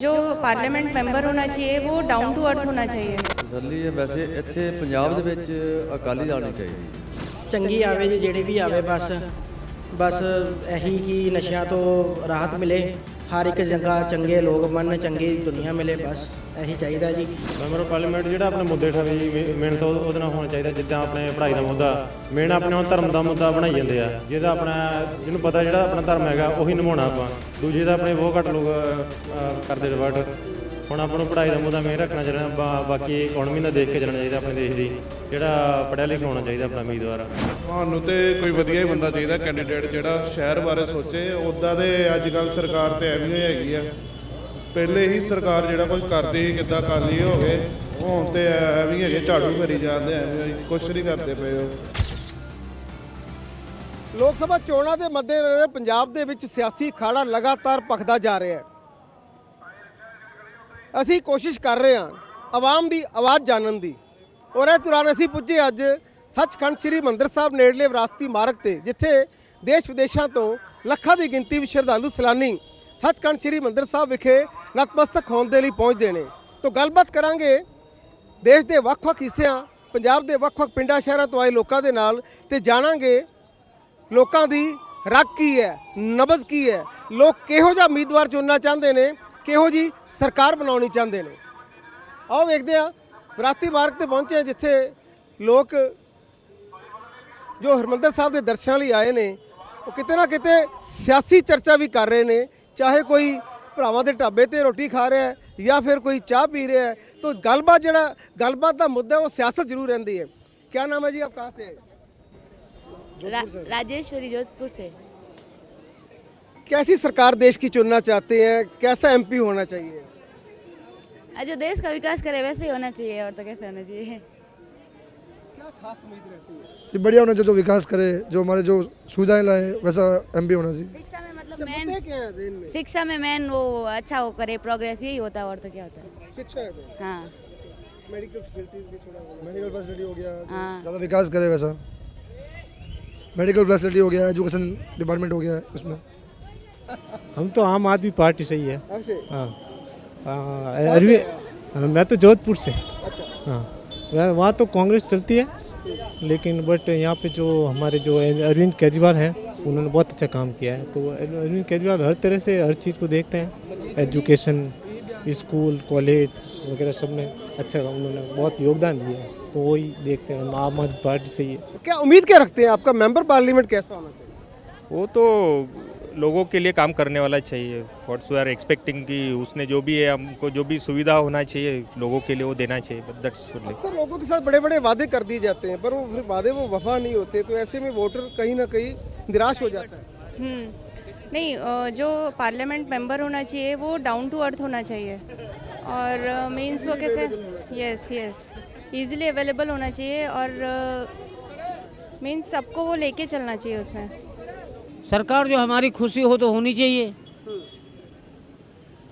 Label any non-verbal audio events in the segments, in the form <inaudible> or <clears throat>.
ਜੋ parliament member ਹੋਣਾ ਚਾਹੀਏ ਉਹ ਡਾਊਨ ਟੂ ਅਰਥ ਹੋਣਾ ਚਾਹੀਏ। ਤਸੱਲੀ ਹੈ ਵੈਸੇ ਇੱਥੇ ਪੰਜਾਬ ਦੇ ਵਿੱਚ ਅਕਾਲੀ ਆਣੀ ਚਾਹੀਦੀ। ਚੰਗੀ ਆਵੇ ਜੀ ਜਿਹੜੀ ਵੀ ਆਵੇ ਬਸ। ਬਸ ਇਹੀ ਕਿ ਨਸ਼ਿਆਂ ਤੋਂ ਰਾਹਤ ਮਿਲੇ ਹਰ ਇੱਕ ਜਗ੍ਹਾ ਚੰਗੇ ਲੋਕ ਬਣਨ ਚੰਗੀ ਦੁਨੀਆ ਮਿਲੇ ਬਸ। ਇਹੀ ਚਾਹੀਦਾ ਜੀ। ਮੈਂਬਰ ਪਾਰਲੀਮੈਂਟ ਜਿਹੜਾ ਆਪਣੇ ਮੁੱਦੇ ਠਾਵੇ ਜੀ ਮੇਨ ਤਾਂ ਉਹ- ਉਹਦੇ ਨਾਲ ਹੋਣਾ ਚਾਹੀਦਾ ਜਿੱਦਾਂ ਆਪਣੇ ਪੜ੍ਹਾਈ ਦਾ ਮੁੱਦਾ। ਮੇਨ ਆਪਣੇ ਉਹ ਧਰਮ ਦਾ ਮੁੱਦਾ ਬਣਾਈ ਜਾਂਦੇ ਆ। ਜਿਹਦਾ ਆਪਣਾ ਜਿਹਨੂੰ ਪਤਾ ਜਿਹੜਾ ਆਪਣਾ ਧਰਮ ਹੈਗਾ ਉਹੀ ਨਿਭਾਉਣਾ ਆਪਾਂ। ਦੂਜੇ ਦਾ ਆਪਣੇ ਬਹੁਤ ਘੱਟ ਲੋਕ ਕਰਦੇ ਡਿਵਰਟ ਹੁਣ ਆਪਾਂ ਨੂੰ ਪੜ੍ਹਾਈ ਦਾ ਮੁੱਦਾ ਮੇਨ ਰੱਖਣਾ ਚਾਹੀਦਾ ਬਾਕੀ ਇਕਨੋਮੀ ਦਾ ਦੇਖ ਕੇ ਚੱਲਣਾ ਚਾਹੀਦਾ ਆਪਣੇ ਦੇਸ਼ ਦੀ। ਜਿਹੜਾ ਪੜ੍ਹਿਆ ਲਿਖਿਆ ਹੋਣਾ ਚਾਹੀਦਾ ਆਪਣਾ ਉਮੀਦਵਾਰ। ਤੁਹਾਨੂੰ ਤੇ ਕੋਈ ਵਧੀਆ ਹੀ ਬੰਦਾ ਚਾਹੀਦਾ ਕੈਂਡੀਡੇਟ ਜਿਹੜਾ ਸ਼ਹਿਰ ਬਾਰੇ ਸੋਚੇ ਉੱਦਾਂ ਦੇ ਅੱਜ ਕੱਲ ਸਰਕਾਰ ਤੇ ਐਵੇਂ ਹੀ ਹੈਗੀ ਆ। ਪਹਿਲੇ ਹੀ ਸਰਕਾਰ ਜਿਹੜਾ ਕੁਝ ਕਰਦੀ ਸੀ, ਕਿੱਦਾਂ ਕਰ ਲਈ ਹੋਵੇ, ਹੁਣ ਤੇ ਐਵੇਂ ਹੀ ਹੈਗੇ, ਝਾੜੂ ਭਰੀ ਜਾਂਦੇ, ਐਵੇਂ ਕੁਝ ਨਹੀਂ ਕਰਦੇ ਪਏ ਉਹ। ਲੋਕ ਸਭਾ ਚੋਣਾਂ ਦੇ ਮੱਦੇਨਜ਼ਰ ਪੰਜਾਬ ਦੇ ਵਿੱਚ ਸਿਆਸੀ ਅਖਾੜਾ ਲਗਾਤਾਰ ਭਖਦਾ ਜਾ ਰਿਹਾ ਹੈ। ਅਸੀਂ ਕੋਸ਼ਿਸ਼ ਕਰ ਰਹੇ ਹਾਂ ਆਵਾਮ ਦੀ ਆਵਾਜ਼ ਜਾਣਨ ਦੀ। ਔਰ ਇਸ ਦੌਰਾਨ ਅਸੀਂ ਪੁੱਜੇ ਅੱਜ ਸੱਚਖੰਡ ਸ੍ਰੀ ਮੰਦਰ ਸਾਹਿਬ ਨੇੜਲੇ ਵਿਰਾਸਤੀ ਮਾਰਗ ਤੇ, ਜਿੱਥੇ ਦੇਸ਼ ਵਿਦੇਸ਼ਾਂ ਤੋਂ ਲੱਖਾਂ ਦੀ ਗਿਣਤੀ ਵਿੱਚ ਸ਼ਰਧਾਲੂ ਸੈਲਾਨੀ ਸੱਚਖੰਡ ਸ੍ਰੀ ਮੰਦਰ ਸਾਹਿਬ ਵਿਖੇ ਨਤਮਸਤਕ ਹੋਣ ਦੇ ਲਈ ਪਹੁੰਚਦੇ ਨੇ। ਤੋਂ ਗੱਲਬਾਤ ਕਰਾਂਗੇ ਦੇਸ਼ ਦੇ ਵੱਖ-ਵੱਖ ਹਿੱਸਿਆਂ, ਪੰਜਾਬ ਦੇ ਵੱਖ-ਵੱਖ ਪਿੰਡਾਂ, ਸ਼ਹਿਰਾਂ ਤੋਂ ਆਏ ਲੋਕਾਂ ਦੇ ਨਾਲ ਤੇ ਜਾਣਾਂਗੇ ਲੋਕਾਂ ਦੀ ਰੱਖ ਕੀ ਹੈ, ਨਬਜ਼ ਕੀ ਹੈ। ਲੋਕ ਕਿਹੋ ਜਿਹਾ ਉਮੀਦਵਾਰ ਚੁਣਨਾ ਚਾਹੁੰਦੇ ਨੇ, ਕਿਹੋ ਜੀ ਸਰਕਾਰ ਬਣਾਉਣੀ ਚਾਹੁੰਦੇ ਨੇ। ਆਓ ਵੇਖਦੇ ਹਾਂ, ਵਿਰਾਸਤੀ ਮਾਰਗ ਤੇ ਪਹੁੰਚੇ ਜਿੱਥੇ ਲੋਕ ਜੋ ਹਰਮੰਦਰ ਸਾਹਿਬ ਦੇ ਦਰਸ਼ਨਾਂ ਲਈ ਆਏ ਨੇ, ਉਹ ਕਿਤੇ ਨਾ ਕਿਤੇ ਸਿਆਸੀ ਚਰਚਾ ਵੀ ਕਰ ਰਹੇ ਨੇ। ਚਾਹੇ ਕੋਈ ਭਰਾਵਾਂ ਦੇ ਢਾਬੇ ਤੇ ਰੋਟੀ ਖਾ ਰਿਹਾ ਹੈ ਜਾਂ ਫਿਰ ਕੋਈ ਚਾਹ ਪੀ ਰਿਹਾ ਹੈ ਤਾਂ ਗੱਲਬਾਤ ਜਿਹੜਾ ਗੱਲਬਾਤ ਦਾ ਮੁੱਦਾ ਹੈ, ਉਹ ਸਿਆਸਤ ਜ਼ਰੂਰ ਰਹਿੰਦੀ ਹੈ ਕੀ ਨਾਮ ਹੈ ਜੀ ਆਪ ਕਹਾਂ ਸੇ ਆਏ? रा, राजेश्वरी जोधपुर से कैसी सरकार देश की चुनना चाहते हैं कैसा एमपी होना चाहिए आज जो देश का विकास करे वैसे ही होना चाहिए और तो कैसे होना चाहिए क्या खास उम्मीद रहती है कि बढ़िया होना चाहिए जो विकास करे जो हमारे जो सुविधाएं लाए वैसा एम होना चाहिए शिक्षा में मतलब मेन क्या है ज़हन में? शिक्षा में मेन वो अच्छा वो करे प्रोग्रेस यही होता है और तो क्या होता है? शिक्षा है तो। हाँ। मेडिकल फैसिलिटीज़ भी थोड़ा मेडिकल फैसिलिटी हो गया हाँ। ज़्यादा विकास करे वैसा। मेडिकल फैसिलिटी हो गया एजुकेशन डिपार्टमेंट हो गया उसमें। हम तो आम आदमी पार्टी से ही है। हाँ। अरविंद मैं तो जोधपुर से। हाँ। वहाँ तो कांग्रेस चलती है लेकिन बट यहाँ पे जो हमारे जो अरविंद केजरीवाल हैं उन्होंने बहुत अच्छा काम किया है। तो अरविंद केजरीवाल हर तरह से हर चीज़ को देखते हैं। एजुकेशन स्कूल कॉलेज वगैरह सब में अच्छा उन्होंने बहुत योगदान दिया है। तो वही देखते हैं हम आम आदमी पार्टी से ही है। क्या उम्मीद क्या रखते हैं? आपका मेंबर पार्लियामेंट कैसा होना चाहिए? वो तो लोगों के लिए काम करने वाला चाहिए। व्हाट्स वी आर एक्सपेक्टिंग कि उसने जो भी है हमको जो भी सुविधा होना चाहिए लोगों के लिए वो देना चाहिए। दैट्स अक्सर लोगों के साथ बड़े बड़े वादे कर दिए जाते हैं पर वो फिर वादे वो वफा नहीं होते। तो ऐसे में वोटर कहीं ना कहीं निराश हो जाता है। हम्म, नहीं जो पार्लियामेंट मेंबर होना चाहिए वो डाउन टू अर्थ होना चाहिए। और मीन्स वो कैसे यस यस इजीली अवेलेबल होना चाहिए और मींस सबको वो लेके चलना चाहिए उसमें। सरकार जो हमारी खुशी हो तो होनी चाहिए।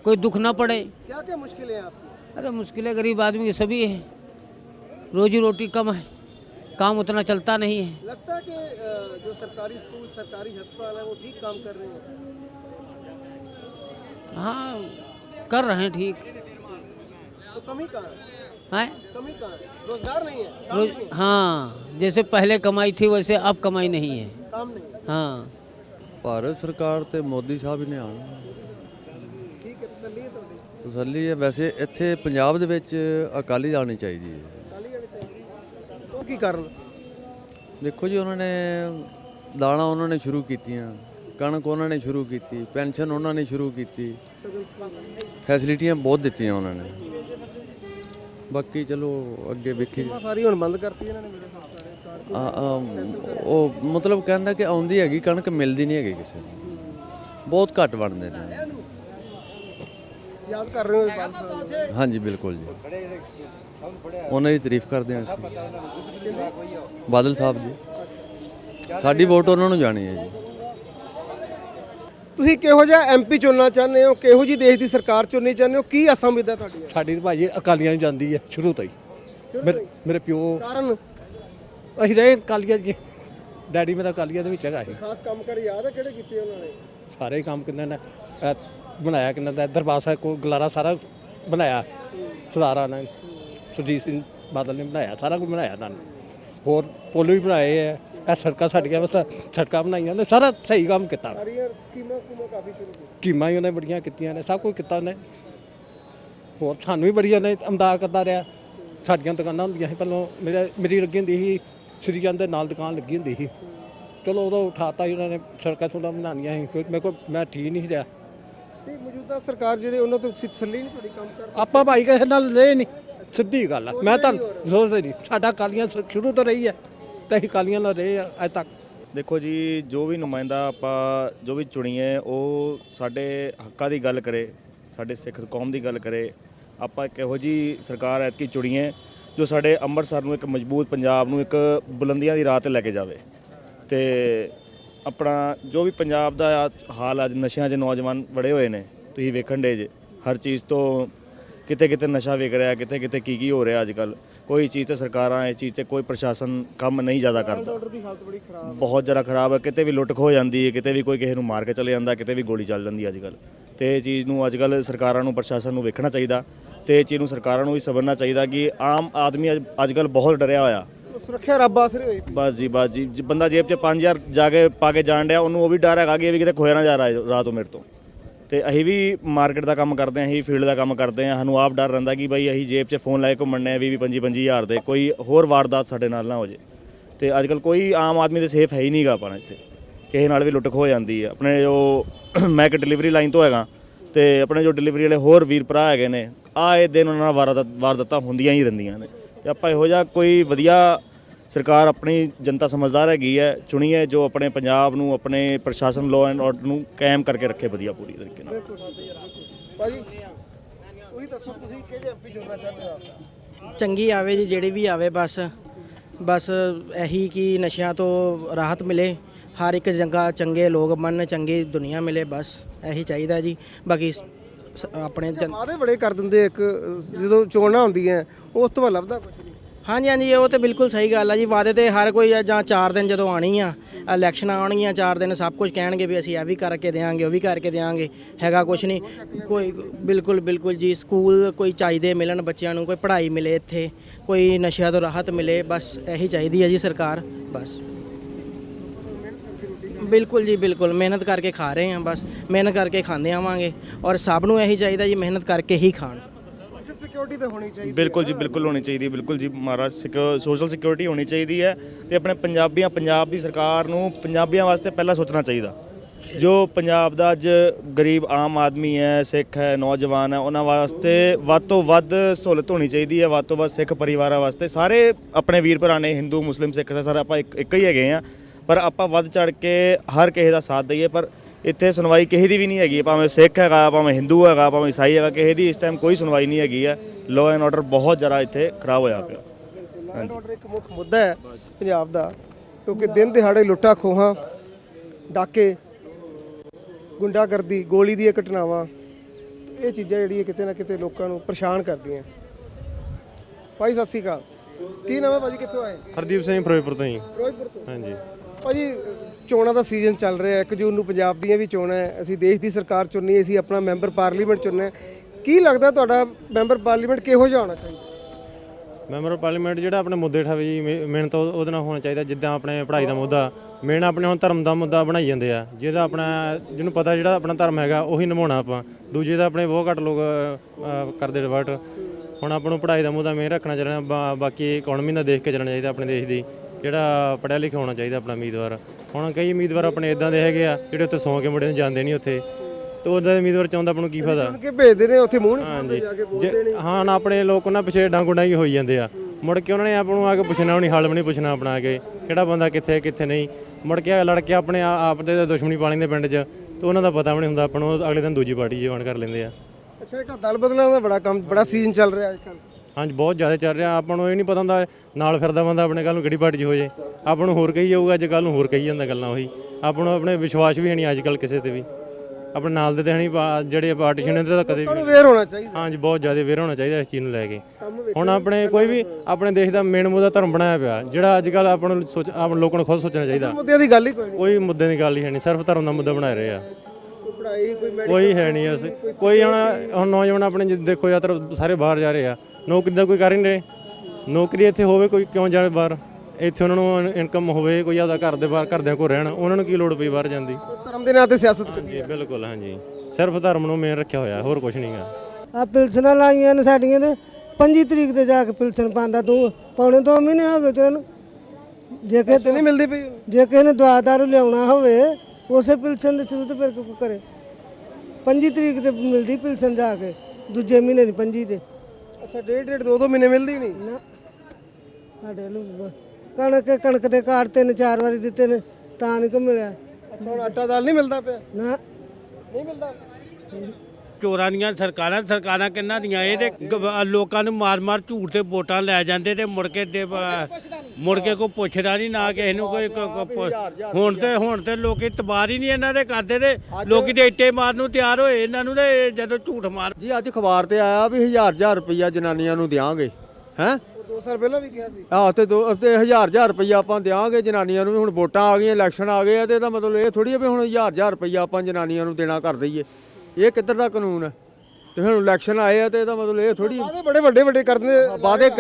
कोई दुख ना पड़े। क्या क्या मुश्किलें हैं आपकी? अरे मुश्किलें गरीब आदमी की सभी है। रोजी रोटी कम है। काम उतना चलता नहीं है लगता है कि अ, जो सरकारी स्कूल सरकारी अस्पताल है वो ठीक काम कर रहे हैं हाँ कर रहे हैं ठीक तो कमी कहाँ है है कमी कहाँ है रोजगार नहीं है काम रोज नहीं है हाँ जैसे पहले कमाई थी वैसे अब कमाई नहीं है काम नहीं है हाँ ਭਾਰਤ ਸਰਕਾਰ ਤੇ ਮੋਦੀ ਸਾਹਿਬ ਹੀ ਨੇ ਆਉਣਾ ठीक है तसल्ली है ਤੁਹਾਡੀ ਤਸੱਲੀ ਹੈ ਵੈਸੇ ਇੱਥੇ ਪੰਜਾਬ ਦੇ ਵਿੱਚ ਅਕਾਲੀ ਦਲ ਨਹੀਂ ਚਾਹੀਦੀ ਹੈ ਕੀ ਕਾਰਨ? ਦੇਖੋ ਜੀ ਉਹਨਾਂ ਨੇ ਦਾਣਾ ਉਹਨਾਂ ਨੇ ਸ਼ੁਰੂ ਕੀਤੀਆਂ ਕਣਕ ਉਹਨਾਂ ਨੇ ਸ਼ੁਰੂ ਕੀਤੀ ਪੈਨਸ਼ਨ ਉਹਨਾਂ ਨੇ ਸ਼ੁਰੂ ਕੀਤੀ ਫੈਸਿਲਿਟੀਆਂ ਬਹੁਤ ਦਿੱਤੀਆਂ ਉਹਨਾਂ ਨੇ। ਬਾਕੀ ਚਲੋ ਅੱਗੇ ਵੇਖੀ ਸਾਰੀ ਹੁਣ ਬੰਦ ਕਰਤੀ ਇਹਨਾਂ ਨੇ ਮੇਰੇ ਆ, ਉਹ ਮਤਲਬ ਕਹਿੰਦਾ ਕਿ ਆਉਂਦੀ ਹੈਗੀ ਕਣਕ ਮਿਲਦੀ ਨਹੀਂ ਹੈਗੀ ਕਿਸੇ ਨੂੰ। ਬਹੁਤ ਘੱਟ ਵੰਡਦੇ ਨੇ। ਯਾਦ ਕਰ ਰਹੇ ਹੋ ਹਾਂਜੀ ਬਿਲਕੁਲ ਜੀ। ਉਹਨਾਂ ਦੀ ਤਾਰੀਫ ਕਰਦੇ ਹਾਂ ਅਸੀਂ। ਬਾਦਲ ਸਾਹਿਬ ਜੀ। ਸਾਡੀ ਵੋਟ ਉਹਨਾਂ ਨੂੰ ਜਾਣੀ ਹੈ ਜੀ। ਤੁਸੀਂ ਕਿਹੋ ਜਿਹਾ ਐਮਪੀ ਚੁਣਨਾ ਚਾਹੁੰਦੇ ਹੋ? ਕਿਹੋ ਜੀ ਦੇਸ਼ ਦੀ ਸਰਕਾਰ ਚੁਣਨੀ ਚਾਹੁੰਦੇ ਹੋ? ਕੀ ਅਸਾਂ ਉਮੀਦਾਂ ਤੁਹਾਡੀਆਂ ਸਾਡੀ ਤਾਂ ਭਾਜੀ ਅਕਾਲੀਆਂ ਨੂੰ ਜਾਂਦੀ ਹੈ ਸ਼ੁਰੂ ਤੋਂ ਹੀ। ਮੇਰੇ ਪਿਓ ਕਾਰਨ? ਅਸੀਂ ਰਹੇ ਅਕਾਲੀਆਂ ਜੀ ਡੈਡੀ ਮੇਰਾ ਅਕਾਲੀਆਂ ਦੇ ਵਿੱਚ ਹੈਗਾ ਸੀ। ਖਾਸ ਕੰਮ ਕਰ ਯਾਦ ਹੈ ਕਿਹੜੇ ਕੀਤੇ ਉਹਨਾਂ ਨੇ? ਸਾਰੇ ਕੰਮ ਕਿੰਨੇ ਨੇ ਬਣਾਇਆ ਕਿੰਨਾ ਦਾ ਦਰਬਾਰ ਸਾਹਿਬ ਕੋ ਗਲਾਰਾ ਸਾਰਾ ਬਣਾਇਆ। ਸਰਦਾਰਾਂ ਨੇ। ਸੁਰਜੀਤ ਸਿੰਘ ਬਾਦਲ ਨੇ ਬਣਾਇਆ ਸਾਰਾ ਕੁਝ ਬਣਾਇਆ ਇਹਨਾਂ ਨੇ। ਹੋਰ ਪੁੱਲ ਵੀ ਬਣਾਏ ਐ ਇਹ ਸੜਕਾਂ ਸਾਡੀਆਂ ਵਾਸਤੇ ਸੜਕਾਂ ਬਣਾਈਆਂ ਨੇ ਸਾਰਾ ਸਹੀ ਕੰਮ ਕੀਤਾ। ਸਾਰੀਆਂ ਸਕੀਮਾਂ ਕੁਮਾ ਕਾਫੀ ਸ਼ੁਰੂ ਕੀਤੀਆਂ। ਟੀਮਾਂ ਹੀ ਉਹਨੇ ਬੜੀਆਂ ਕੀਤੀਆਂ ਨੇ ਸਭ ਕੁਝ ਕੀਤਾ ਉਹਨੇ। ਹੋਰ ਸਾਨੂੰ ਵੀ ਬੜੀਆਂ ਨੇ ਅਮਦਾਦ ਕਰਦਾ ਰਿਹਾ। ਸਾਡੀਆਂ ਦੁਕਾਨਾਂ ਹੁੰਦੀਆਂ ਸੀ ਪਹਿਲਾਂ ਮੇਰੇ ਮੇਰੀ ਲੱਗੀ ਹੁੰਦੀ ਸੀ ਸ੍ਰੀ ਦੇ ਨਾਲ ਦੁਕਾਨ ਲੱਗੀ ਹੁੰਦੀ ਸੀ। ਚਲੋ ਉਦੋਂ ਉਠਾਤਾ ਉਹਨਾਂ ਨੇ ਸੜਕਾਂ ਸੁੜਕਾਂ ਬਣਾਉਣੀਆਂ ਸੀ ਫਿਰ ਮੇਰੇ ਕੋਲ ਮੈਂ ਠੀਕ ਨਹੀਂ ਰਿਹਾ। ਤੇ ਮੌਜੂਦਾ ਸਰਕਾਰ ਜਿਹੜੇ ਉਹਨਾਂ ਤੋਂ ਤਸੱਲੀ ਨਹੀਂ ਤੁਹਾਡੀ ਕੰਮ ਕਰ ਆਪਾਂ ਭਾਈ ਕਿਸੇ ਨਾਲ ਲੈ ਨਹੀਂ। ਸਿੱਧੀ ਗੱਲ ਆ। ਮੈਂ ਤਾਂ ਸੋਚਦੇ ਨਹੀਂ। ਸਾਡਾ ਕਾਲੀਆਂ ਸ਼ੁਰੂ ਤੋਂ ਰਹੀ ਹੈ ਤੇ ਅਸੀਂ ਕਾਲੀਆਂ ਨਾਲ ਰਹੇ ਆ ਅੱਜ ਤੱਕ। ਦੇਖੋ ਜੀ, ਜੋ ਵੀ ਨੁਮਾਇੰਦਾ ਆਪਾਂ ਜੋ ਵੀ ਚੁਣੀਏ, ਉਹ ਸਾਡੇ ਹੱਕਾਂ ਦੀ ਗੱਲ ਕਰੇ, ਸਾਡੇ ਸਿੱਖ ਕੌਮ ਦੀ ਗੱਲ ਕਰੇ। ਆਪਾਂ ਇੱਕ ਇਹੋ ਜੀ ਸਰਕਾਰ ਐਤਕੀ ਚੁਣੀਏ, ਜੋ ਸਾਡੇ ਅੰਮ੍ਰਿਤਸਰ ਨੂੰ ਇੱਕ ਮਜ਼ਬੂਤ ਪੰਜਾਬ ਨੂੰ ਇੱਕ ਬੁਲੰਦੀਆਂ ਦੀ ਰਾਹ ਤੇ ਲੈ ਕੇ ਜਾਵੇ। ਤੇ ਆਪਣਾ ਜੋ ਵੀ ਪੰਜਾਬ ਦਾ ਹਾਲ ਅੱਜ ਨਸ਼ਿਆਂ 'ਚ ਨੌਜਵਾਨ ਵੜੇ ਹੋਏ ਨੇ, ਤੁਸੀਂ ਵੇਖਣ ਦੇ ਜੇ, ਹਰ ਚੀਜ਼ ਤੋਂ ਕਿਤੇ ਕਿਤੇ ਨਸ਼ਾ ਵਿਕ ਰਿਹਾ ਕਿਤੇ ਕਿਤੇ ਕੀ ਕੀ ਹੋ ਰਿਹਾ ਅੱਜ ਕੱਲ ਕੋਈ ਚੀਜ਼ ਤੇ ਸਰਕਾਰਾਂ ਇਸ ਚੀਜ਼ ਤੇ ਕੋਈ ਪ੍ਰਸ਼ਾਸਨ ਕੰਮ ਨਹੀਂ ਜ਼ਿਆਦਾ ਕਰਦਾ। ਆਰਡਰ ਦੀ ਹਾਲਤ ਬੜੀ ਖਰਾਬ ਬਹੁਤ ਜ਼ਿਆਦਾ ਖਰਾਬ ਹੈ ਕਿਤੇ ਵੀ ਲੁੱਟ ਖੋ ਜਾਂਦੀ ਹੈ ਕਿਤੇ ਵੀ ਕੋਈ ਕਿਸੇ ਨੂੰ ਮਾਰ ਕੇ ਚਲੇ ਜਾਂਦਾ ਕਿਤੇ ਵੀ ਗੋਲੀ ਚੱਲ ਜਾਂਦੀ ਹੈ ਅੱਜ ਕੱਲ ਤੇ ਇਹ ਚੀਜ਼ ਨੂੰ ਅੱਜ ਕੱਲ ਸਰਕਾਰਾਂ ਨੂੰ ਪ੍ਰਸ਼ਾਸਨ ਨੂੰ ਵੇਖਣਾ ਚਾਹੀਦਾ ਤੇ ਇਹ ਚੀਜ਼ ਨੂੰ ਸਰਕਾਰਾਂ ਨੂੰ ਵੀ ਸਮਝਣਾ ਚਾਹੀਦਾ ਕਿ ਆਮ ਆਦਮੀ ਅੱਜ ਕੱਲ ਬਹੁਤ ਡਰਿਆ ਹੋਇਆ। ਸੁਰੱਖਿਆ ਰੱਬ ਆਸਰੇ ਹੋਈ ਬਸ ਜੀ ਬਸ ਜੀ। ਬੰਦਾ ਜੇਬ 'ਚ 5000 ਜਾ ਕੇ ਪਾ ਕੇ ਜਾਣ ਡਿਆ ਉਹਨੂੰ ਉਹ ਵੀ ਡਰ ਹੈਗਾ ਕਿ ਇਹ ਵੀ ਕਿਤੇ ਖੋਇਆ ਨਾ ਜਾ ਰਾ- ਰਾਤੋਂ ਮੇਰੇ ਤੋਂ। ਤੇ ਅਸੀਂ ਵੀ ਮਾਰਕੀਟ ਦਾ ਕੰਮ ਕਰਦੇ ਹਾਂ, ਅਸੀਂ ਫੀਲਡ ਦਾ ਕੰਮ ਕਰਦੇ ਹਾਂ। ਸਾਨੂੰ ਆਪ ਡਰ ਰਹਿੰਦਾ ਕਿ ਬਈ ਅਸੀਂ ਜੇਬ 'ਚ ਫੋਨ ਲੈ ਕੇ ਘੁੰਮਣੇ ਆ 20 25 25000 ਦੇ। ਕੋਈ ਹੋਰ ਵਾਰਦਾਤ ਸਾਡੇ ਨਾਲ ਨਾ ਹੋ ਜੇ। ਤੇ ਅੱਜ ਕੱਲ ਕੋਈ ਆਮ ਆਦਮੀ ਦੇ ਸੇਫ ਹੈ ਹੀ ਨਹੀਂਗਾ ਆਪਣਾ ਇੱਥੇ। ਕਿਸੇ ਨਾਲ ਵੀ ਲੁੱਟ ਖੋ ਜਾਂਦੀ ਹੈ। ਆਪਣੇ ਜੋ <clears throat> ਮੈਂ ਇੱਕ ਡਿਲੀਵਰੀ ਲਾਈਨ ਤੋਂ ਹੈਗਾ, ਤੇ ਆਪਣੇ ਜੋ ਡਿਲੀਵਰੀ ਵਾਲੇ ਹੋਰ ਵੀਰ ਭਰਾ ਹੈਗੇ ਨੇ ਆਏ ਦਿਨ ਉਹਨਾਂ ਨਾਲ ਵਾਰਦਾਤ ਵਾਰਦਾਤਾਂ ਹੁੰਦੀਆਂ ਹੀ ਰਹਿੰਦੀਆਂ ਨੇ। ਤੇ ਆਪਾਂ ਇਹੋ ਜਿਹਾ ਕੋਈ ਵਧੀਆ ਸਰਕਾਰ ਆਪਣੀ ਜਨਤਾ ਸਮਝਦਾਰ ਹੈਗੀ ਹੈ ਚੁਣੀਏ ਜੋ ਆਪਣੇ ਪੰਜਾਬ ਨੂੰ ਆਪਣੇ ਪ੍ਰਸ਼ਾਸਨ ਲਾਅ ਐਂਡ ਆਰਡਰ ਨੂੰ ਕਾਇਮ ਕਰਕੇ ਰੱਖੇ ਵਧੀਆ ਪੂਰੀ ਤਰੀਕੇ ਨਾਲ। ਭਾਜੀ ਉਹੀ ਦੱਸੋ ਤੁਸੀਂ ਕਿਹੜੇ ਐਮਪੀ ਚੁਣਨਾ ਚਾਹੁੰਦੇ ਹੋ ਚੰਗੀ ਆਵੇ ਜੀ ਜਿਹੜੀ ਵੀ ਆਵੇ ਬਸ। ਬਸ ਇਹੀ ਕਿ ਨਸ਼ਿਆਂ ਤੋਂ ਰਾਹਤ ਮਿਲੇ। ਹਰ ਇੱਕ ਜਗ੍ਹਾ ਚੰਗੇ ਲੋਕ ਮੰਨ ਚੰਗੀ ਦੁਨੀਆ ਮਿਲੇ ਬਸ। ਇਹੀ ਚਾਹੀਦਾ ਜੀ। ਬਾਕੀ ਆਪਣੇ ਜਨ- ਵਾਅਦੇ ਬੜੇ ਕਰ ਦਿੰਦੇ ਇੱਕ ਜਦੋਂ ਚੋਣਾਂ ਹੁੰਦੀਆਂ ਉਸ ਤੋਂ ਬਾਅਦ ਲੱਭਦਾ ਕੁਝ ਨਹੀਂ। ਹਾਂਜੀ ਹਾਂਜੀ ਉਹ ਤੇ ਬਿਲਕੁਲ ਸਹੀ ਗੱਲ ਆ ਜੀ। ਵਾਅਦੇ ਤੇ ਹਰ ਕੋਈ ਆ, ਜਾਂ 4 ਦਿਨ ਜਦੋਂ ਆਣੀ ਆ ਇਲੈਕਸ਼ਨ ਆਉਣਗੀਆਂ 4 ਦਿਨ ਸਭ ਕੁਝ ਕਹਿਣਗੇ ਵੀ ਅਸੀਂ ਇਹ ਵੀ ਕਰਕੇ ਦੇਵਾਂਗੇ ਉਹ ਵੀ ਕਰਕੇ ਦੇਵਾਂਗੇ ਹੈਗਾ ਕੁਝ ਨਹੀਂ। ਕੋਈ ਬਿਲਕੁਲ ਬਿਲਕੁਲ ਜੀ ਸਕੂਲ ਕੋਈ ਚਾਹੀਦੇ ਮਿਲਣ ਬੱਚਿਆਂ ਨੂੰ ਕੋਈ ਪੜ੍ਹਾਈ ਮਿਲੇ ਇੱਥੇ ਕੋਈ ਨਸ਼ਿਆਂ ਤੋਂ ਰਾਹਤ ਮਿਲੇ ਬਸ ਇਹੀ ਚਾਹੀਦੀ ਹੈ ਜੀ ਸਰਕਾਰ ਬਸ। ਬਿਲਕੁਲ ਜੀ ਬਿਲਕੁਲ ਮਿਹਨਤ ਕਰਕੇ ਖਾ ਰਹੇ ਹਾਂ ਬਸ। ਮਿਹਨਤ ਕਰਕੇ ਖਾਂਦੇ ਆਵਾਂਗੇ ਔਰ ਸਭ ਨੂੰ ਇਹੀ ਚਾਹੀਦਾ ਜੀ ਮਿਹਨਤ ਕਰਕੇ ਹੀ ਖਾਣ। ਸਿਕਿਉਰਿਟੀ ਤਾਂ ਹੋਣੀ ਚਾਹੀਦੀ ਬਿਲਕੁਲ ਜੀ ਬਿਲਕੁਲ ਹੋਣੀ ਚਾਹੀਦੀ ਹੈ ਬਿਲਕੁਲ ਜੀ। ਮਹਾਰਾਜ ਸੋਸ਼ਲ ਸਿਕਿਉਰਿਟੀ ਹੋਣੀ ਚਾਹੀਦੀ ਹੈ ਤੇ ਆਪਣੇ ਪੰਜਾਬੀਆਂ ਪੰਜਾਬ ਦੀ ਸਰਕਾਰ ਨੂੰ ਪੰਜਾਬੀਆਂ ਵਾਸਤੇ ਪਹਿਲਾਂ ਸੋਚਣਾ ਚਾਹੀਦਾ। ਜੋ ਪੰਜਾਬ ਦਾ ਅੱਜ ਗਰੀਬ ਆਮ ਆਦਮੀ ਹੈ ਸਿੱਖ ਹੈ ਨੌਜਵਾਨ ਹੈ ਉਹਨਾਂ ਵਾਸਤੇ ਵੱਧ ਤੋਂ ਵੱਧ ਸਹੂਲਤ ਹੋਣੀ ਚਾਹੀਦੀ ਹੈ ਵੱਧ ਤੋਂ ਵੱਧ ਸਿੱਖ ਪਰਿਵਾਰਾਂ ਵਾਸਤੇ। ਸਾਰੇ ਆਪਣੇ ਵੀਰ ਭਰਾ ਨੇ ਹਿੰਦੂ ਮੁਸਲਿਮ ਸਿੱਖ ਸਾਰੇ ਆਪਾਂ ਇੱਕ ਇੱਕ ਹੀ ਹੈਗੇ ਆ ਪਰ ਆਪਾਂ ਵੱਧ ਚੜ ਕੇ ਹਰ ਕਿਸੇ ਦਾ ਸਾਥ ਦਈਏ ਪਰ ਇੱਥੇ ਸੁਣਵਾਈ ਕਿਸੇ ਦੀ ਵੀ ਨਹੀਂ ਹੈਗੀ ਭਾਵੇਂ ਸਿੱਖ ਹੈਗਾ ਭਾਵੇਂ ਹਿੰਦੂ ਹੈਗਾ ਭਾਵੇਂ ਈਸਾਈ ਹੈਗਾ ਕਿਸੇ ਦੀ ਇਸ ਟਾਈਮ ਕੋਈ ਸੁਣਵਾਈ ਨਹੀਂ ਹੈਗੀ ਹੈ ਲਾਅ ਐਂਡ ਆਰਡਰ ਬਹੁਤ ਜ਼ਿਆਦਾ ਇੱਥੇ ਖਰਾਬ ਹੋਇਆ ਪਿਆ। ਐਂਡ ਆਰਡਰ ਇੱਕ ਮੁੱਖ ਮੁੱਦਾ ਹੈ ਪੰਜਾਬ ਦਾ ਕਿਉਂਕਿ ਦਿਨ ਦਿਹਾੜੇ ਲੁੱਟਾਂ ਖੋਹਾਂ ਡਾਕੇ ਗੁੰਡਾਗਰਦੀ ਗੋਲੀ ਦੀਆਂ ਘਟਨਾਵਾਂ ਇਹ ਚੀਜ਼ਾਂ ਜਿਹੜੀਆਂ ਕਿਤੇ ਨਾ ਕਿਤੇ ਲੋਕਾਂ ਨੂੰ ਪਰੇਸ਼ਾਨ ਕਰਦੀਆਂ। ਭਾਈ ਸਤਿ ਸ਼੍ਰੀ ਅਕਾਲ। ਕੀ ਨਾਮ ਹੈ ਭਾਜੀ? ਕਿੱਥੋਂ ਆਏ? ਹਰਦੀਪ ਸਿੰਘ ਫਿਰੋਜ਼ਪੁਰ ਤੋਂ ਹੀ ਫਿਰੋਜ਼ਪੁਰ ਤੋਂ? ਹਾਂਜੀ। ਭਾਜੀ ਚੋਣਾਂ ਦਾ ਸੀਜ਼ਨ ਚੱਲ ਰਿਹਾ ਹੈ 1 ਜੂਨ ਨੂੰ ਪੰਜਾਬ ਦੀਆਂ ਵੀ ਚੋਣਾਂ ਹੈ। ਅਸੀਂ ਦੇਸ਼ ਦੀ ਸਰਕਾਰ ਚੁਣਨੀ ਹੈ, ਅਸੀਂ ਆਪਣਾ ਮੈਂਬਰ ਪਾਰਲੀਮੈਂਟ ਚੁਣਨਾ ਹੈ। ਕੀ ਲੱਗਦਾ ਤੁਹਾਡਾ ਮੈਂਬਰ ਪਾਰਲੀਮੈਂਟ ਕਿਹੋ ਜਿਹਾ ਹੋਣਾ ਚਾਹੀਦਾ? ਮੈਂਬਰ ਆਫ ਪਾਰਲੀਮੈਂਟ ਜਿਹੜਾ ਆਪਣੇ ਮੁੱਦੇ ਠਾਵੇ ਜੀ ਮੇ- ਮੇਨ ਉਹਦੇ ਨਾਲ ਹੋਣਾ ਚਾਹੀਦਾ, ਜਿੱਦਾਂ ਆਪਣੇ ਪੜ੍ਹਾਈ ਦਾ ਮੁੱਦਾ। ਮੇਨ ਆਪਣੇ ਹੁਣ ਧਰਮ ਦਾ ਮੁੱਦਾ ਬਣਾਈ ਜਾਂਦੇ ਆ। ਜਿਹਦਾ ਆਪਣਾ ਜਿਹਨੂੰ ਪਤਾ ਜਿਹੜਾ ਆਪਣਾ ਧਰਮ ਹੈਗਾ, ਉਹੀ ਨਿਭਾਉਣਾ ਆਪਾਂ। ਦੂਜੇ ਦਾ ਆਪਣੇ ਬਹੁਤ ਘੱਟ ਲੋਕ ਕਰਦੇ ਡਿਵਰਟ ਹੁਣ ਆਪਾਂ ਨੂੰ ਪੜ੍ਹਾਈ ਦਾ ਮੁੱਦਾ ਮੇਨ ਰੱਖਣਾ ਚਾਹੀਦਾ ਬਾਕੀ ਇਕਨੋਮੀ ਦਾ ਦੇਖ ਕੇ ਚੱਲਣਾ ਚਾਹੀਦਾ ਆਪਣੇ ਦੇਸ਼ ਦੀ। ਜਿਹੜਾ ਪੜ੍ਹਿਆ ਲਿਖਿਆ ਹੋਣਾ ਚਾਹੀਦਾ ਆਪਣਾ ਉਮੀਦਵਾਰ। ਹੁਣ ਕਈ ਉਮੀਦਵਾਰ ਆਪਣੇ ਇਦਾਂ ਦੇ ਹੈਗੇ ਆ ਜਿਹੜੇ ਉੱਥੇ ਸੌਂ ਕੇ ਮੁੰਡੇ ਨੂੰ ਜਾਂਦੇ ਨਹੀਂ ਉੱਥੇ। ਤੇ ਉਹਦਾ ਉਮੀਦਵਾਰ ਚਾਹੁੰਦਾ ਆਪਾਂ ਨੂੰ ਕੀ ਫਾਇਦਾ? ਕਿ ਭੇਜਦੇ ਨੇ ਉੱਥੇ ਮੂੰਹ ਨਹੀਂ ਜਾ ਕੇ ਜੇ- ਬੋਲਦੇ ਨੇ ਹਾਂ ਨਾ ਆਪਣੇ ਲੋਕ ਉਹਨਾਂ ਪਿਛੇ ਡਾਂਗੁੰਡਾ ਹੀ ਹੋਈ ਜਾਂਦੇ ਆ। ਮੁੜ ਕੇ ਉਹਨਾਂ ਨੇ ਆਪ ਨੂੰ ਆ ਕੇ ਪੁੱਛਣਾ ਨਹੀਂ ਹਾਲ ਵੀ ਨਹੀਂ ਪੁੱਛਣਾ ਆਪਣਾ ਕੇ ਕਿਹੜਾ ਬੰਦਾ ਕਿੱਥੇ ਕਿੱਥੇ ਨਹੀਂ। ਮੁੜ ਕੇ ਲੜ ਕੇ ਆਪਣੇ ਆਪ ਦੇ ਦੁਸ਼ਮਣੀ ਪਾ ਲੈਂਦੇ ਪਿੰਡ 'ਚ ਤੇ ਉਹਨਾਂ ਦਾ ਪਤਾ ਵੀ ਨਹੀਂ ਹੁੰਦਾ ਆਪਾਂ ਨੂੰ ਅਗਲੇ ਦਿਨ ਦੂਜੀ ਪਾਰਟੀ ਜੁਆਇਨ ਕਰ ਲੈਂਦੇ ਆ। ਅੱਛਾ ਇੱਕ ਦਲ ਬਦਲਾਂ ਦਾ ਬੜਾ ਕੰਮ ਬੜਾ ਸੀਜ਼ਨ ਚੱਲ ਰਿਹਾ ਅੱਜ ਕੱਲ੍ਹ। ਹਾਂਜੀ ਬਹੁਤ ਜ਼ਿਆਦਾ ਚੱਲ ਰਿਹਾ। ਆਪਾਂ ਨੂੰ ਇਹ ਨਹੀਂ ਪਤਾ ਹੁੰਦਾ ਨਾਲ ਫਿਰਦਾ ਬੰਦਾ ਆਪਣੇ ਕੱਲ ਨੂੰ ਕਿਹੜੀ ਪਾਰਟੀ 'ਚ ਹੋ ਜੇ। ਆਪਾਂ ਨੂੰ ਹੋਰ ਕਹੀ ਜਾਊਗਾ ਅੱਜ ਕੱਲ ਨੂੰ ਹੋਰ ਕਹੀ ਜਾਂਦਾ ਗੱਲਾਂ ਉਹੀ। ਆਪਾਂ ਨੂੰ ਆਪਣੇ ਵਿਸ਼ਵਾਸ ਵੀ ਹੈ ਨਹੀਂ ਅੱਜ ਕੱਲ ਕਿਸੇ ਤੇ ਵੀ। ਆਪਣੇ ਨਾਲ ਦੇ ਤੇ ਨਹੀਂ ਪਾ- ਜਿਹੜੇ ਪਾਰਟੀਸ਼ਨ ਇਹਦੇ ਤਾਂ ਕਦੇ ਵੀ ਵੇਰ ਹੋਣਾ ਚਾਹੀਦਾ। ਹਾਂਜੀ ਬਹੁਤ ਜ਼ਿਆਦਾ ਵੇਰ ਹੋਣਾ ਚਾਹੀਦਾ ਇਸ ਚੀਜ਼ ਨੂੰ ਲੈ ਕੇ। ਹੁਣ ਆਪਣੇ ਕੋਈ ਵੀ ਆਪਣੇ ਦੇਸ਼ ਦਾ ਮੇਨ ਮੁੱਦਾ ਧਰਮ ਬਣਾਇਆ ਪਿਆ। ਜਿਹੜਾ ਅੱਜ ਕੱਲ ਆਪਾਂ ਨੂੰ ਸੋਚ ਆਪ ਲੋਕਾਂ ਨੂੰ ਖੁਦ ਸੋਚਣਾ ਚਾਹੀਦਾ। ਮੁੱਦਿਆਂ ਦੀ ਗੱਲ ਹੀ ਕੋਈ ਨਹੀਂ। ਕੋਈ ਮੁੱਦੇ ਦੀ ਗੱਲ ਹੀ ਹੈ ਨਹੀਂ ਸਿਰਫ ਧਰਮ ਦਾ ਮੁੱਦਾ ਬਣਾ ਰਹੇ ਆ। ਪੜ੍ਹਾਈ ਕੋਈ medical ਕੋਈ ਹੈ ਨਹੀਂ ਅਸੀਂ ਕੋਈ ਹੁਣ ਹੁਣ ਨੌਜਵਾਨ ਆਪਣੇ ਜਿ- ਦੇਖੋ ਯਾਤਰਾ ਸਾਰੇ ਬਾਹਰ ਜਾ ਰਹੇ ਆ। ਨੌਕਰੀ ਦਾ ਕੋਈ ਕਰ ਹੀ ਨਹੀਂ ਰਹੇ। ਨੌਕਰੀ ਇੱਥੇ ਹੋਵੇ ਕੋਈ ਕਿਉਂ ਜਾਵੇ ਬਾਹਰ? ਇੱਥੇ ਉਹਨਾਂ ਨੂੰ ਇਨਕਮ ਹੋਵੇ ਕੋਈ ਆਦਾ ਘਰ ਦੇ ਬਾਹਰ ਘਰਦਿਆਂ ਕੋਲ ਰਹਿਣ ਉਹਨਾਂ ਨੂੰ ਕੀ ਲੋੜ ਪਈ ਬਾਹਰ ਜਾਂਦੀ ਧਰਮ ਦੇ ਨਾਂ ਤੇ ਸਿਆਸਤ ਕਰਨੀ ਜੀ ਬਿਲਕੁਲ ਹਾਂਜੀ। ਸਿਰਫ ਧਰਮ ਨੂੰ ਮੇਨ ਰੱਖਿਆ ਹੋਇਆ ਹੋਰ ਕੁਝ ਨਹੀਂਗਾ ਆ ਪਿਲਸਨਾਂ ਲਾਈਆਂ ਨੇ ਸਾਡੀਆਂ ਤੇ 25 ਤਰੀਕ ਤੇ ਜਾ ਕੇ ਪਿਲਸਨ ਪਾਉਂਦਾ ਤੂੰ ਪੌਣੇ 2 ਮਹੀਨੇ ਹੋ ਗਏ ਤੈਨੂੰ ਜੇ ਕਿ ਨਹੀਂ ਮਿਲਦੀ ਪਈ ਜੇ ਕਿਸੇ ਨੇ ਦਵਾ ਦਾਰੂ ਲਿਆਉਣਾ ਹੋਵੇ ਉਸੇ ਪਿਲਸਨ ਦੇ ਸ਼ੁਰੂ ਤੋਂ ਫਿਰ ਕੋਈ ਕਰੇ। 25 ਤਰੀਕ ਤੇ ਮਿਲਦੀ ਪਿਲਸਨ ਜਾ ਕੇ ਦੂਜੇ ਮਹੀਨੇ ਦੀ 25 ਤੇ। ਅੱਛਾ ਡੇਢ ਡੇਢ ਦੋ ਦੋ ਮਹੀਨੇ ਮਿਲਦੀ ਨਹੀਂ? ਨਾ ਸਾਡੇ ਨੂੰ ਕਣਕ ਕਣਕ ਦੇ ਕਾਰਡ ਤਿੰਨ ਚਾਰ ਵਾਰੀ ਦਿੱਤੇ ਨੇ ਤਾਂ ਨਹੀਂ ਕੋ ਮਿਲਿਆ। ਅੱਛਾ ਹੁਣ ਆਟਾ ਦਾਲ ਨਹੀਂ ਮਿਲਦਾ ਪਿਆ? ਨਾ। ਨਹੀਂ ਮਿਲਦਾ? ਚੋਰਾਂ ਦੀਆਂ ਸਰਕਾਰਾਂ ਸਰਕਾਰਾਂ ਕਿੰਨਾ ਦੀਆਂ? ਇਹ ਤੇ ਗ- ਲੋਕਾਂ ਨੂੰ ਮਾਰ-ਮਾਰ ਝੂਠ ਤੇ ਵੋਟਾਂ ਲੈ ਜਾਂਦੇ ਤੇ ਮੁੜ ਕੇ ਦੇ- ਮੁੜ ਕੇ ਕੋਈ ਪੁੱਛਦਾ ਨਹੀਂ ਨਾ ਕਿਸੇ ਨੂੰ ਕੋਈ ਪੁੱਛ- ਹੁਣ ਤੇ ਹੁਣ ਤੇ ਲੋਕੀ ਤਬਾਰ ਹੀ ਨਹੀਂ ਇਹਨਾਂ ਦੇ ਕਰਦੇ ਤੇ ਲੋਕੀ ਤੇ ਇੱਟੇ ਮਾਰਨ ਨੂੰ ਤਿਆਰ ਹੋਏ। ਇਹਨਾਂ ਨੂੰ ਤੇ ਜਦੋਂ ਝੂਠ ਮਾਰ ਜੀ ਅੱਜ ਅਖਬਾਰ ਤੇ ਆਇਆ ਵੀ ਹਜ਼ਾਰ ਹਜ਼ਾਰ ਰੁਪਈਆ ਜਨਾਨੀਆਂ ਨੂੰ ਦਿਆਂਗੇ। ਹੈ? ਦੋ ਸਾਲ ਪਹਿਲਾਂ ਵੀ ਕਿਹਾ ਸੀ। ਆਹ ਤੇ ਦੋ ਤੇ ਹਜ਼ਾਰ ਹਜ਼ਾਰ ਰੁਪਈਆ ਆਪਾਂ ਦਿਆਂਗੇ ਜਨਾਨੀਆਂ ਨੂੰ। ਵੀ ਹੁਣ ਵੋਟਾਂ ਆ ਗਈਆਂ ਇਲੈਕਸ਼ਨ ਆ ਗਏ ਆ ਤੇ ਇਹਦਾ ਮਤਲਬ ਇਹ ਥੋੜੀ ਆ ਵੀ ਹੁਣ ਹਜ਼ਾਰ ਹਜ਼ਾਰ ਰੁਪਈਆ ਆਪਾਂ ਜਨਾਨੀਆਂ ਨੂੰ ਦੇਣਾ ਕਰ ਦਈਏ। ਇਹ ਕਿੱਧਰ ਦਾ ਕਾਨੂੰਨ ਹੈ? ਤੇ ਹੁਣ ਇਲੈਕਸ਼ਨ ਆਏ ਆ ਤੇ ਇਹਦਾ ਮਤਲਬ ਇਹ ਥੋੜੀ ਵਾਅਦੇ ਬੜੇ ਵੱਡੇ ਵੱਡੇ ਕਰਦੇ ਵਾਦੇ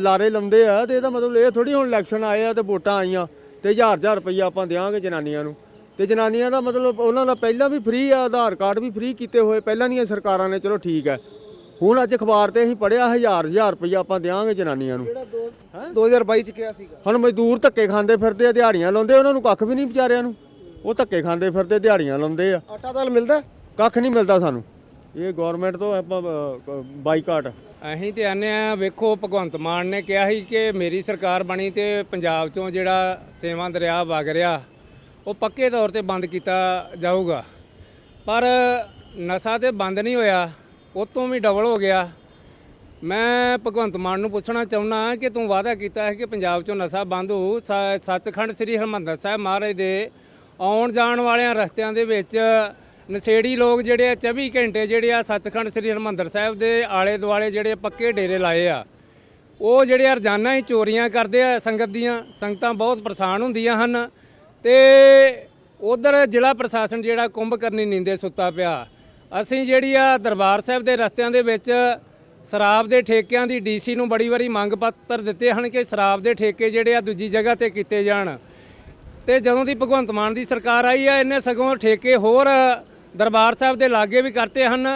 ਲਾਰੇ ਲਾਉਂਦੇ ਆ ਤੇ ਇਹਦਾ ਮਤਲਬ ਇਹ ਥੋੜੀ ਹੁਣ ਇਲੈਕਸ਼ਨ ਆਏ ਆ ਤੇ ਵੋਟਾਂ ਆਈਆਂ ਤੇ ਹਜ਼ਾਰ ਹਜ਼ਾਰ ਰੁਪਈਆ ਆਪਾਂ ਦਿਆਂਗੇ ਜਨਾਨੀਆਂ ਨੂੰ। ਤੇ ਜਨਾਨੀਆਂ ਦਾ ਮਤਲਬ ਉਹਨਾਂ ਦਾ ਪਹਿਲਾਂ ਵੀ ਫ੍ਰੀ ਆ ਆਧਾਰ ਕਾਰਡ ਵੀ ਫ੍ਰੀ ਕੀਤੇ ਹੋਏ ਪਹਿਲਾਂ ਦੀਆਂ ਸਰਕਾਰਾਂ ਨੇ ਚਲੋ ਠੀਕ ਹੈ। ਹੁਣ ਅੱਜ ਅਖਬਾਰ ਤੇ ਅਸੀਂ ਪੜਿਆ ਹਜ਼ਾਰ ਹਜ਼ਾਰ ਰੁਪਈਆ ਆਪਾਂ ਦਿਆਂਗੇ ਜਨਾਨੀਆਂ ਨੂੰ। 2022 ਚ ਕਿਹਾ ਸੀਗਾ। ਹੁਣ ਮਜ਼ਦੂਰ ਧੱਕੇ ਖਾਂਦੇ ਫਿਰਦੇ ਆ ਦਿਹਾੜੀਆਂ ਲਾਉਂਦੇ ਉਹਨਾਂ ਨੂੰ ਕੱਖ ਵੀ ਨਹੀਂ ਵਿਚਾਰਿਆਂ ਨੂੰ। ਉਹ ਧੱਕੇ ਖਾਂਦੇ ਫਿਰਦੇ ਦਿਹਾੜੀਆਂ ਲਾਉਂਦੇ ਆ। ਆਟਾ ਦਾਲ ਮਿਲਦਾ? ਕੱਖ ਨਹੀਂ ਮਿਲਦਾ ਸਾਨੂੰ। ਇਹ ਗਵਰਨਮੈਂਟ ਤੋਂ ਆਪਾਂ ਬਾਈਕਾਟ। ਅਸੀਂ ਤੇ ਆਨੇ ਆ, ਵੇਖੋ, ਭਗਵੰਤ ਮਾਨ ਨੇ ਕਿਹਾ ਸੀ ਕਿ ਮੇਰੀ ਸਰਕਾਰ ਬਣੀ ਤੇ ਪੰਜਾਬ ਚੋਂ ਜਿਹੜਾ ਸੇਵਾ ਦਰਿਆ ਵਗ ਰਿਹਾ, ਉਹ ਪੱਕੇ ਤੌਰ ਤੇ ਬੰਦ ਕੀਤਾ ਜਾਊਗਾ। ਪਰ ਨਸ਼ਾ ਤੇ ਬੰਦ ਨਹੀਂ ਹੋਇਆ ਉਹ ਤੋਂ ਵੀ ਡਬਲ ਹੋ ਗਿਆ। ਮੈਂ ਭਗਵੰਤ ਮਾਨ ਨੂੰ ਪੁੱਛਣਾ ਚਾਹੁੰਦਾ ਕਿ ਤੂੰ ਵਾਅਦਾ ਕੀਤਾ ਹੈ ਕਿ ਪੰਜਾਬ ਚੋਂ ਨਸ਼ਾ ਬੰਦ ਹੋਊ। ਸੱਚਖੰਡ ਸ੍ਰੀ ਹਰਿਮੰਦਰ ਸਾਹਿਬ ਮਹਾਰਾਜ ਦੇ ਆਉਣ ਜਾਣ ਵਾਲਿਆਂ ਰਸਤਿਆਂ ਦੇ ਵਿੱਚ ਨਸ਼ੇੜੀ ਲੋਕ ਜਿਹੜੇ ਆ 24 ਘੰਟੇ ਜਿਹੜੇ ਆ ਸੱਚਖੰਡ ਸ੍ਰੀ ਹਰਿਮੰਦਰ ਸਾਹਿਬ ਦੇ ਆਲੇ ਦੁਆਲੇ ਜਿਹੜੇ ਪੱਕੇ ਡੇਰੇ ਲਾਏ ਆ, ਉਹ ਜਿਹੜੇ ਆ ਰੋਜ਼ਾਨਾ ਹੀ ਚੋਰੀਆਂ ਕਰਦੇ ਆ ਸੰਗਤ ਦੀਆਂ, ਸੰਗਤਾਂ ਬਹੁਤ ਪਰੇਸ਼ਾਨ ਹੁੰਦੀਆਂ ਹਨ ਤੇ ਉਧਰ ਜ਼ਿਲ੍ਹਾ ਪ੍ਰਸ਼ਾਸਨ ਜਿਹੜਾ ਕੁੰਭ ਕਰਨੀ ਨੀਂਦੇ ਸੁੱਤਾ ਪਿਆ। ਅਸੀਂ ਜਿਹੜੀ ਆ ਦਰਬਾਰ ਸਾਹਿਬ ਦੇ ਰਸਤਿਆਂ ਦੇ ਵਿੱਚ ਸ਼ਰਾਬ ਦੇ ਠੇਕਿਆਂ ਦੀ ਡੀਸੀ ਨੂੰ ਬੜੀ ਵਾਰੀ ਮੰਗ ਪੱਤਰ ਦਿੱਤੇ ਹਨ ਕਿ ਸ਼ਰਾਬ ਦੇ ਠੇਕੇ ਜਿਹੜੇ ਆ ਦੂਜੀ ਜਗ੍ਹਾ ਤੇ ਕੀਤੇ ਜਾਣ। ਤੇ ਜਦੋਂ ਦੀ ਭਗਵੰਤ ਮਾਨ ਦੀ ਸਰਕਾਰ ਆਈ ਆ, ਇਹਨੇ ਸਗੋਂ ਠੇਕੇ ਹੋਰ ਦਰਬਾਰ ਸਾਹਿਬ ਦੇ ਲਾਗੇ ਵੀ ਕਰਤੇ ਹਨ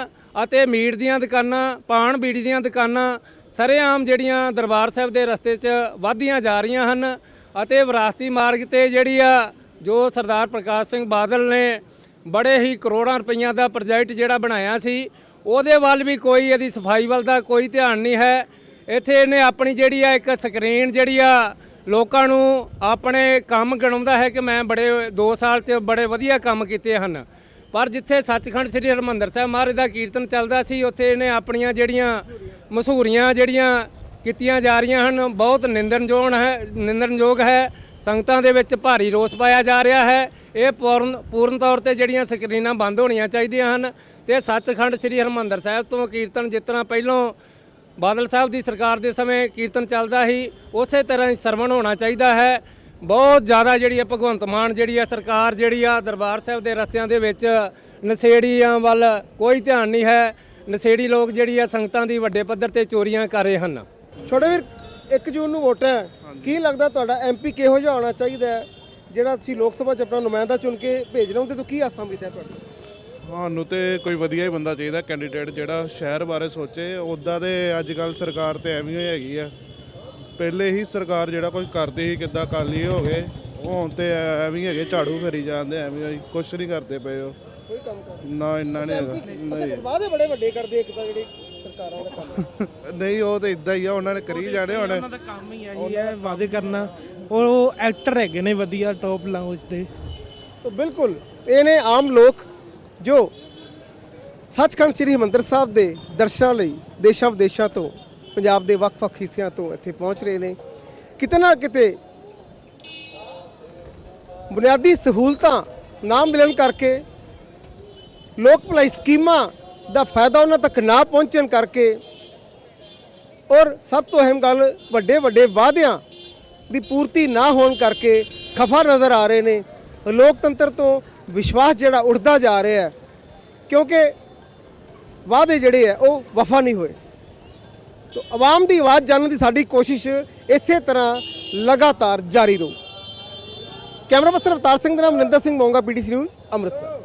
ਅਤੇ ਮੀਟ ਦੀਆਂ ਦੁਕਾਨਾਂ, ਪਾਣ ਬੀੜੀ ਦੀਆਂ ਦੁਕਾਨਾਂ, ਸਰੇਆਮ ਜਿਹੜੀਆਂ ਦਰਬਾਰ ਸਾਹਿਬ ਦੇ ਰਸਤੇ 'ਚ ਵਧਦੀਆਂ ਜਾ ਰਹੀਆਂ ਹਨ ਅਤੇ ਵਿਰਾਸਤੀ ਮਾਰਗ ਤੇ ਜਿਹੜੀ ਆ, ਜੋ ਸਰਦਾਰ ਪ੍ਰਕਾਸ਼ ਸਿੰਘ ਬਾਦਲ ਨੇ ਬੜੇ ਹੀ ਕਰੋੜਾਂ ਰੁਪਈਆਂ ਦਾ ਪ੍ਰੋਜੈਕਟ ਜਿਹੜਾ ਬਣਾਇਆ ਸੀ, ਉਹਦੇ ਵੱਲ ਵੀ ਕੋਈ ਇਹਦੀ ਸਫ਼ਾਈ ਵੱਲ ਦਾ ਕੋਈ ਧਿਆਨ ਨਹੀਂ ਹੈ। ਇੱਥੇ ਇਹਨੇ ਆਪਣੀ ਜਿਹੜੀ ਆ ਇੱਕ ਸਕਰੀਨ ਜਿਹੜੀ ਆ, ਲੋਕਾਂ ਨੂੰ ਆਪਣੇ ਕੰਮ ਗਿਣਾਉਂਦਾ ਹੈ ਕਿ ਮੈਂ ਬੜੇ 2 ਸਾਲ 'ਚ ਬੜੇ ਵਧੀਆ ਕੰਮ ਕੀਤੇ ਹਨ। ਪਰ ਜਿੱਥੇ ਸੱਚਖੰਡ ਸ੍ਰੀ ਹਰਿਮੰਦਰ ਸਾਹਿਬ ਮਹਾਰਾਜ ਦਾ ਕੀਰਤਨ ਚੱਲਦਾ ਸੀ, ਉੱਥੇ ਇਹਨੇ ਆਪਣੀਆਂ ਜਿਹੜੀਆਂ ਮਸ਼ਹੂਰੀਆਂ ਜਿਹੜੀਆਂ ਕੀਤੀਆਂ ਜਾ ਰਹੀਆਂ ਹਨ, ਬਹੁਤ ਨਿੰਦਣਯੋਗ ਹੈ ਨਿੰਦਣਯੋਗ ਹੈ। ਸੰਗਤਾਂ ਦੇ ਵਿੱਚ ਭਾਰੀ ਰੋਸ ਪਾਇਆ ਜਾ ਰਿਹਾ ਹੈ। ਇਹ ਪੂਰਨ ਪੂਰਨ ਤੌਰ ਤੇ ਜਿਹੜੀਆਂ ਸਕਰੀਨਾਂ ਬੰਦ ਹੋਣੀਆਂ ਚਾਹੀਦੀਆਂ ਹਨ ਤੇ ਸੱਚਖੰਡ ਸ੍ਰੀ ਹਰਿਮੰਦਰ ਸਾਹਿਬ ਤੋਂ ਕੀਰਤਨ ਜਿਸ ਤਰ੍ਹਾਂ ਪਹਿਲੋਂ ਬਾਦਲ ਸਾਹਿਬ ਦੀ ਸਰਕਾਰ ਦੇ ਸਮੇਂ ਕੀਰਤਨ ਚੱਲਦਾ ਸੀ, ਉਸੇ ਤਰ੍ਹਾਂ ਹੀ ਸਰਵਣ ਹੋਣਾ ਚਾਹੀਦਾ ਹੈ। ਬਹੁਤ ਜ਼ਿਆਦਾ ਜਿਹੜੀ ਹੈ ਭਗਵੰਤ ਮਾਨ ਜਿਹੜੀ ਹੈ ਸਰਕਾਰ ਜਿਹੜੀ ਆ ਦਰਬਾਰ ਸਾਹਿਬ ਦੇ ਰਸਤਿਆਂ ਦੇ ਵਿੱਚ ਨਸ਼ੇੜੀਆਂ ਵੱਲ ਕੋਈ ਧਿਆਨ ਨਹੀਂ ਹੈ। ਨਸ਼ੇੜੀ ਲੋਕ ਜਿਹੜੀ ਆ ਸੰਗਤਾਂ ਦੀ ਵੱਡੇ ਪੱਧਰ ਤੇ ਚੋਰੀਆਂ ਕਰ ਰਹੇ ਹਨ। ਛੋਟੇ ਵੀਰ 1 ਜੂਨ ਨੂੰ ਵੋਟ ਹੈ। ਕੀ ਲੱਗਦਾ ਤੁਹਾਡਾ ਐਮਪੀ ਕਿਹੋ ਜਿਹਾ ਹੋਣਾ ਚਾਹੀਦਾ ਹੈ? ਜਿਹੜਾ ਤੁਸੀਂ ਲੋਕ ਸਭਾ 'ਚ ਆਪਣਾ ਨੁਮਾਇੰਦਾ ਚੁਣ ਕੇ ਭੇਜ ਰਹੇ ਹੋ ਤੇ ਤੋਂ ਕੀ ਆਸਾਂ ਉਮੀਦ ਹੈ ਤੁਹਾਡੀ ਸਾਨੂੰ ਤੇ ਕੋਈ ਵਧੀਆ ਹੀ ਬੰਦਾ ਚਾਹੀਦਾ ਕੈਂਡੀਡੇਟ ਜਿਹੜਾ ਸ਼ਹਿਰ ਬਾਰੇ ਸੋਚੇ। ਉੱਦਾਂ ਦੇ ਅੱਜ ਕੱਲ ਸਰਕਾਰ ਤੇ ਐਵੇਂ ਹੀ ਹੈਗੀ ਆ। ਪਹਿਲੇ ਹੀ ਸਰਕਾਰ ਜਿਹੜਾ ਕੁਝ ਕਰਦੀ ਸੀ ਕਿੱਦਾਂ ਕਰ ਲਈ ਹੋ ਗਏ ਉਹ ਹੁਣ ਤੇ ਐਵੇਂ ਹੀ ਹੈਗੇ ਝਾੜੂ ਫੇਰੀ ਜਾਂਦੇ ਐਵੇਂ ਹੀ ਕੁਝ ਨਹੀਂ ਕਰਦੇ ਪਏ ਉਹ। ਕੋਈ ਕੰਮ ਕਰ ਨਾ ਇੰਨਾ ਨਹੀਂ ਹੈਗਾ। ਨਹੀਂ। ਵਾਅਦੇ ਬੜੇ ਵੱਡੇ ਕਰਦੇ ਇੱਕ ਤਾਂ ਜਿਹੜੀ ਸਰਕਾਰਾਂ ਦਾ ਕੰਮ। <laughs> ਨਹੀਂ ਉਹ ਤੇ ਇਦਾਂ ਹੀ ਆ ਉਹਨਾਂ ਨੇ ਕਰੀ ਜਾਣੇ ਹੁਣ। ਉਹਨਾਂ ਦਾ ਕੰਮ ਹੀ ਆ ਜੀ ਇਹ ਵਾਅਦੇ ਕਰਨਾ। ਔਰ ਉਹ ਐਕਟਰ ਹੈਗੇ ਨੇ ਵਧੀਆ ਟੌਪ ਲਾਉਂਜ ਦੇ। ਤਾਂ ਬਿਲਕੁਲ ਇਹ ਨੇ ਆਮ ਲੋਕ ਜੋ ਸੱਚਖੰਡ ਸ੍ਰੀ ਹਰਿਮੰਦਰ ਸਾਹਿਬ ਦੇ ਦਰਸ਼ਨਾਂ ਲਈ ਦੇਸ਼ਾਂ ਵਿਦੇਸ਼ਾਂ ਤੋਂ ਪੰਜਾਬ ਦੇ ਵੱਖ-ਵੱਖ ਹਿੱਸਿਆਂ ਤੋਂ ਇੱਥੇ ਪਹੁੰਚ ਰਹੇ ਨੇ। ਕਿਤੇ ਨਾ ਕਿਤੇ ਬੁਨਿਆਦੀ ਸਹੂਲਤਾਂ ਨਾ ਮਿਲਣ ਕਰਕੇ ਲੋਕ ਭਲਾਈ ਸਕੀਮਾਂ ਦਾ ਫਾਇਦਾ ਉਹਨਾਂ ਤੱਕ ਨਾ ਪਹੁੰਚਣ ਕਰਕੇ ਔਰ ਸਭ ਤੋਂ ਅਹਿਮ ਗੱਲ ਵੱਡੇ ਵੱਡੇ ਵਾਅਦਿਆਂ ਦੀ ਪੂਰਤੀ ਨਾ ਹੋਣ ਕਰਕੇ ਖਫਾ ਨਜ਼ਰ ਆ ਰਹੇ ਨੇ। ਲੋਕਤੰਤਰ ਤੋਂ ਵਿਸ਼ਵਾਸ ਜਿਹੜਾ ਉੱਠਦਾ ਜਾ ਰਿਹਾ ਹੈ, ਕਿਉਂਕਿ ਵਾਅਦੇ ਜਿਹੜੇ ਆ ਉਹ ਵਫਾ ਨਹੀਂ ਹੋਏ। ਤੋ ਆਵਾਮ ਦੀ ਆਵਾਜ਼ ਜਾਣਨ ਦੀ ਸਾਡੀ ਕੋਸ਼ਿਸ਼ ਇਸੇ ਤਰ੍ਹਾਂ ਲਗਾਤਾਰ ਜਾਰੀ ਰਹੂ। ਕੈਮਰਾ ਪਰਸਨ ਅਵਤਾਰ ਸਿੰਘ ਦੇ ਨਾਮ ਮਨਿੰਦਰ ਸਿੰਘ ਮੋਂਗਾ ਪੀਟੀਸੀ ਨਿਊਜ਼ ਅੰਮ੍ਰਿਤਸਰ।